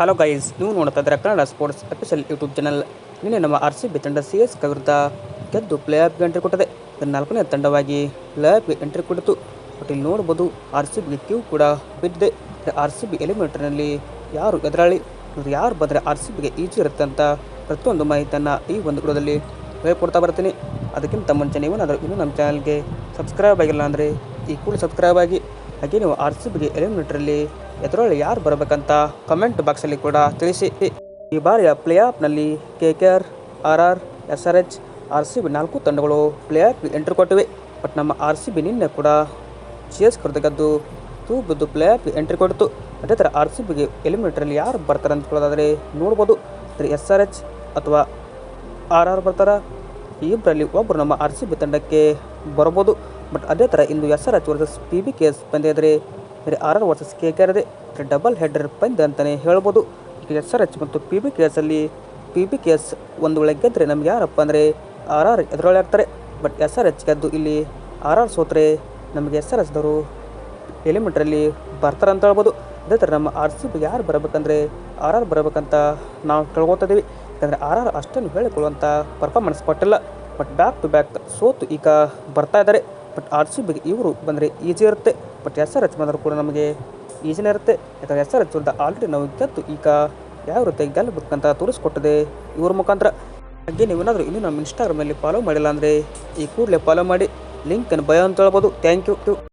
Hello guys ನೀವು ನೋಡ್ತಾ ಇದ್ರೆ Kannada sports official YouTube channel ನಿನ್ನೆ ನಮ್ಮ ಆರ್ ಸಿ ಬಿ ತಂಡ ಸಿ ಎಸ್ ವಿರುದ್ಧ ಗೆದ್ದು ಪ್ಲೇ ಆಫ್ಗೆ ಎಂಟ್ರಿ ಕೊಟ್ಟಿದೆ. ನಾಲ್ಕನೇ ತಂಡವಾಗಿ ಪ್ಲೇ ಆಫ್ಗೆ ಎಂಟ್ರಿ ಕೊಟ್ಟಿತು. ಬಟ್ ಇಲ್ಲಿ ನೋಡ್ಬೋದು ಆರ್ ಸಿ ಬಿ ಕ್ಯೂ ಕೂಡ ಬಿದ್ದಿದೆ. ಆರ್ ಸಿ ಬಿ ಎಲಿಮಿನೇಟರ್ನಲ್ಲಿ ಯಾರು ಎದುರಾಳಿ? ಇವರು ಯಾರು ಬಂದರೆ ಆರ್ ಸಿ ಬಿಗೆ ಈಜಿ ಇರುತ್ತೆ ಅಂತ ಪ್ರತಿಯೊಂದು ಮಾಹಿತಿಯನ್ನು ಈ ಒಂದು ವಿಡಿಯೋದಲ್ಲಿ ಹೇಳ್ಕೊಡ್ತಾ ಬರ್ತೀನಿ. ಅದಕ್ಕಿಂತ ಮುಂಚೆ ನೀವೇನಾದರೂ ಇನ್ನೂ ನಮ್ಮ ಚಾನಲ್ಗೆ ಸಬ್ಸ್ಕ್ರೈಬ್ ಆಗಿಲ್ಲ ಅಂದರೆ ಈ ಕೂಡ ಸಬ್ಸ್ಕ್ರೈಬ್ ಆಗಿ. ಹಾಗೆ ನೀವು ಆರ್ ಸಿ ಬಿಗೆ ಎಲಿಮಿನೇಟರಲ್ಲಿ ಎದುರಾಳಿ ಯಾರು ಬರಬೇಕಂತ ಕಮೆಂಟ್ ಬಾಕ್ಸಲ್ಲಿ ಕೂಡ ತಿಳಿಸಿ. ಈ ಬಾರಿಯ play ಆಫ್ನಲ್ಲಿ K K R R R S R H R C B ನಾಲ್ಕು ತಂಡಗಳು ಪ್ಲೇ ಆಫ್ ಎಂಟ್ರಿ ಕೊಟ್ಟಿವೆ. ಬಟ್ ನಮ್ಮ ಆರ್ ಸಿ ಬಿ ನಿನ್ನೆ ಕೂಡ ಸಿ ಎಸ್ ಕರೆದಗದ್ದು ತೂ ಬಿದ್ದು ಪ್ಲೇ ಆಫ್ ಎಂಟ್ರಿ ಕೊಡ್ತು. ಅದೇ ಥರ ಆರ್ ಸಿ ಬಿಗೆ ಎಲಿಮಿನೇಟರಲ್ಲಿ ಯಾರು ಬರ್ತಾರೆ ಅಂತ ಹೇಳೋದಾದರೆ ನೋಡ್ಬೋದು. ಎಸ್ ಆರ್ ಎಚ್ ಅಥವಾ ಆರ್ ಆರ್ ಬರ್ತಾರೆ ಇಬ್ಬರಲ್ಲಿ ಒಬ್ಬರು ನಮ್ಮ ಆರ್ ಸಿ ಬಿ ತಂಡಕ್ಕೆ ಬರ್ಬೋದು ಬಟ್ ಅದೇ ಥರ ಇಂದು S R H versus P B K S ಪಂದ್ಯ ಬೇರೆ R R versus K K R ಇದೆ ಡಬಲ್ ಹೆಡ್ರ್ ಪಂದ್ಯ ಅಂತಲೇ ಹೇಳ್ಬೋದು. ಎಸ್ ಆರ್ ಎಚ್ ಮತ್ತು ಪಿ ಬಿ ಕೆ ಎಸ್ಸಲ್ಲಿ ಪಿ ಬಿ ಕೆ ಎಸ್ ಒಂದು ವೇಳೆ ಗೆದ್ದರೆ ನಮ್ಗೆ ಯಾರಪ್ಪ ಅಂದರೆ ಆರ್ ಆರ್ ಎದುರೊಳಗೆ ಆಗ್ತಾರೆ. ಬಟ್ ಎಸ್ ಆರ್ ಎಚ್ ಗೆದ್ದು ಇಲ್ಲಿ ಆರ್ ಆರ್ ಸೋತ್ರೆ ನಮಗೆ ಎಸ್ ಆರ್ ಎಚ್ದವರು ಎಲಿಮೆಂಟ್ರಲ್ಲಿ ಬರ್ತಾರೆ ಅಂತ ಹೇಳ್ಬೋದು. ಅದೇ ಥರ ನಮ್ಮ ಆರ್ ಸಿ ಬಿಗೆ ಯಾರು ಬರಬೇಕಂದ್ರೆ ಆರ್ ಆರ್ ಬರಬೇಕಂತ ನಾವು ಕೇಳ್ಕೊತಿದ್ದೀವಿ ಯಾಕಂದರೆ ಆರ್ ಆರ್ ಅಷ್ಟನ್ನು ಹೇಳಿಕೊಳ್ಳುವಂಥ ಪರ್ಫಾರ್ಮೆನ್ಸ್ ಕೊಟ್ಟಿಲ್ಲ. ಬಟ್ ಬ್ಯಾಕ್ ಟು ಬ್ಯಾಕ್ ಸೋತು ಈಗ ಬರ್ತಾ ಇದ್ದಾರೆ. ಬಟ್ ಆರ್ ಸಿ ಬಿಗೆ ಇವರು ಬಂದರೆ ಈಜಿ ಇರುತ್ತೆ. ಬಟ್ ಎಸ್ ಆರ್ ಎಚ್ ಬಂದರೂ ಕೂಡ ನಮಗೆ ಈಜಿನೇ ಇರುತ್ತೆ ಯಾಕಂದರೆ ಎಸ್ ಆರ್ ಎಚ್ ವಿರುದ್ಧ ಆಲ್ರೆಡಿ ನಾವು ಗೆದ್ದು ಈಗ ಯಾವ ರೀತಿ ಗೆಲ್ಲಬೇಕಂತ ತೋರಿಸ್ಕೊಟ್ಟಿದೆ ಇವ್ರ ಮುಖಾಂತರ ಹಾಗೆ ನೀವೇನಾದರೂ ಇನ್ನೂ ನಮ್ಮ ಇನ್ಸ್ಟಾಗ್ರಾಮಲ್ಲಿ ಫಾಲೋ ಮಾಡಿಲ್ಲ ಅಂದರೆ ಈ ಕೂಡಲೇ ಫಾಲೋ ಮಾಡಿ ಲಿಂಕನ್ನು ಭಯ ಅಂತ ಹೇಳ್ಬೋದು ಥ್ಯಾಂಕ್ ಯು